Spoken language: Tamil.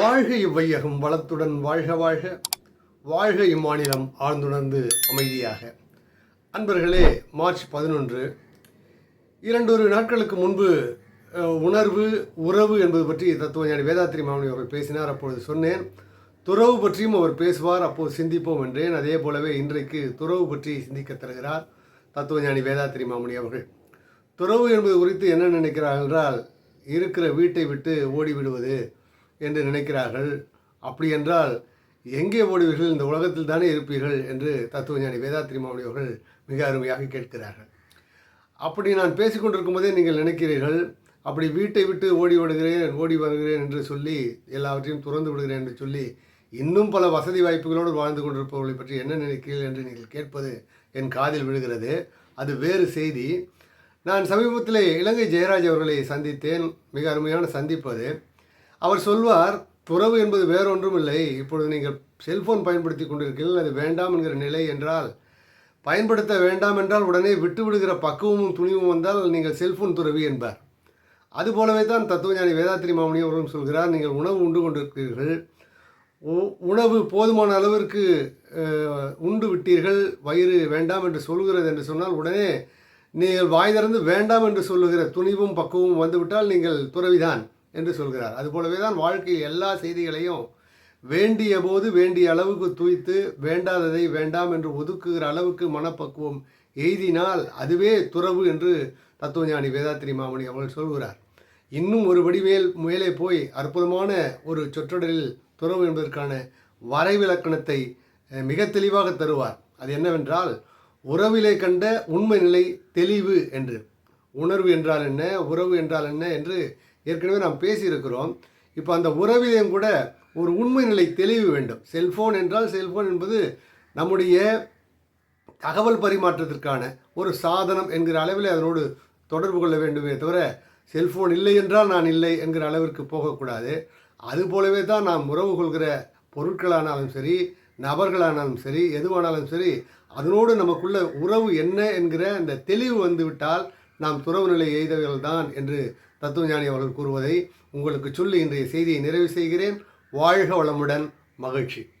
வாழ்க இவ்வையகம் வளத்துடன் வாழ்க வாழ்க. வாழ்க இம்மாநிலம் ஆழ்ந்துணர்ந்து அமைதியாக. அன்பர்களே மார்ச் பதினொன்று. இரண்டொரு நாட்களுக்கு முன்பு உணர்வு உறவு என்பது பற்றி தத்துவஞானி வேதாத்திரி மாமணி அவர்கள் பேசினார். அப்பொழுது சொன்னேன் துறவு பற்றியும் அவர் பேசுவார் அப்போது சிந்திப்போம் என்றேன். அதே போலவே இன்றைக்கு துறவு பற்றி சிந்திக்க தருகிறார் தத்துவஞானி வேதாத்திரி மாமணி அவர்கள். துறவு என்பது குறித்து என்ன நினைக்கிறார்கள் என்றால் இருக்கிற வீட்டை விட்டு ஓடிவிடுவது என்று நினைக்கிறார்கள். அப்படி என்றால் எங்கே ஓடுவீர்கள்? இந்த உலகத்தில் தானே இருப்பீர்கள் என்று தத்துவஞானி வேதாத்ரி மாமணி அவர்கள் மிக அருமையாக கேட்கிறார்கள். அப்படி நான் பேசிக்கொண்டிருக்கும் போதே நீங்கள் நினைக்கிறீர்கள் அப்படி வீட்டை விட்டு ஓடி விடுகிறேன் ஓடி வருகிறேன் என்று சொல்லி எல்லாவற்றையும் துறந்து விடுகிறேன் என்று சொல்லி இன்னும் பல வசதி வாய்ப்புகளோடு வாழ்ந்து கொண்டிருப்பவர்களை பற்றி என்ன நினைக்கிறீர்கள் என்று நீங்கள் கேட்பது என் காதில் விழுகிறது. அது வேறு செய்தி. நான் சமீபத்தில் இலங்கை ஜெயராஜ் அவர்களை சந்தித்தேன். மிக அருமையான சந்திப்பது அவர் சொல்வார் துறவு என்பது வேறொன்றும் இல்லை இப்பொழுது நீங்கள் செல்போன் பயன்படுத்தி கொண்டிருக்கிறீர்கள். அது வேண்டாம் என்கிற நிலை என்றால் பயன்படுத்த வேண்டாம் என்றால் உடனே விட்டு விடுகிற பக்குவமும் துணிவும் வந்தால் நீங்கள் செல்போன் துறவி என்பார். அதுபோலவே தான் தத்துவஞானி வேதாத்திரி மாமணி அவர்களும் சொல்கிறார் நீங்கள் உணவு உண்டு கொண்டிருக்கிறீர்கள். உ- உணவு போதுமான அளவிற்கு உண்டு விட்டீர்கள். வயிறு வேண்டாம் என்று சொல்கிறது என்று சொன்னால் உடனே நீங்கள் வாய் திறந்து வேண்டாம் என்று சொல்லுகிற துணிவும் பக்குவமும் வந்துவிட்டால் நீங்கள் துறவிதான். என்று சொல்கிறார். அதுபோலவே தான் வாழ்க்கையில் எல்லா செய்திகளையும் வேண்டிய போது வேண்டிய அளவுக்கு தூய்த்து வேண்டாததை வேண்டாம் என்று ஒதுக்குகிற அளவுக்கு மனப்பக்குவம் எய்தினால் அதுவே துறவு என்று தத்துவஞானி வேதாத்திரி மாமணி அவர்கள் சொல்கிறார். இன்னும் ஒருபடி மேல் மேலே போய் அற்புதமான ஒரு சொற்றொடரில் துறவு என்பதற்கான வரைவிலக்கணத்தை மிக தெளிவாக தருவார். அது என்னவென்றால் உறவிலே கண்ட உண்மை நிலை தெளிவு என்று. உணர்வு என்றால் என்ன? உறவு என்றால் என்ன? என்று ஏற்கனவே நாம் பேசியிருக்கிறோம். இப்போ அந்த உறவிலையும் கூட ஒரு உண்மை நிலை தெளிவு வேண்டும். செல்ஃபோன் என்றால் செல்ஃபோன் என்பது நம்முடைய தகவல் பரிமாற்றத்திற்கான ஒரு சாதனம் என்கிற அளவில் அதனோடு தொடர்பு கொள்ள வேண்டுமே தவிர செல்ஃபோன் இல்லை என்றால் நான் இல்லை என்கிற அளவிற்கு போகக்கூடாது. அதுபோலவே தான் நாம் உறவு கொள்கிற பொருட்களானாலும் சரி நபர்களானாலும் சரி எதுவானாலும் சரி அதனோடு நமக்குள்ள உறவு என்ன என்கிற அந்த தெளிவு வந்துவிட்டால் நாம் துறவு நிலை எய்தவர்கள் தான் என்று தத்துவஞானி அவர்கள் கூறுவதை உங்களுக்கு சொல்லி இன்றைய செய்தியை நிறைவு செய்கிறேன். வாழ்க வளமுடன். மகிழ்ச்சி.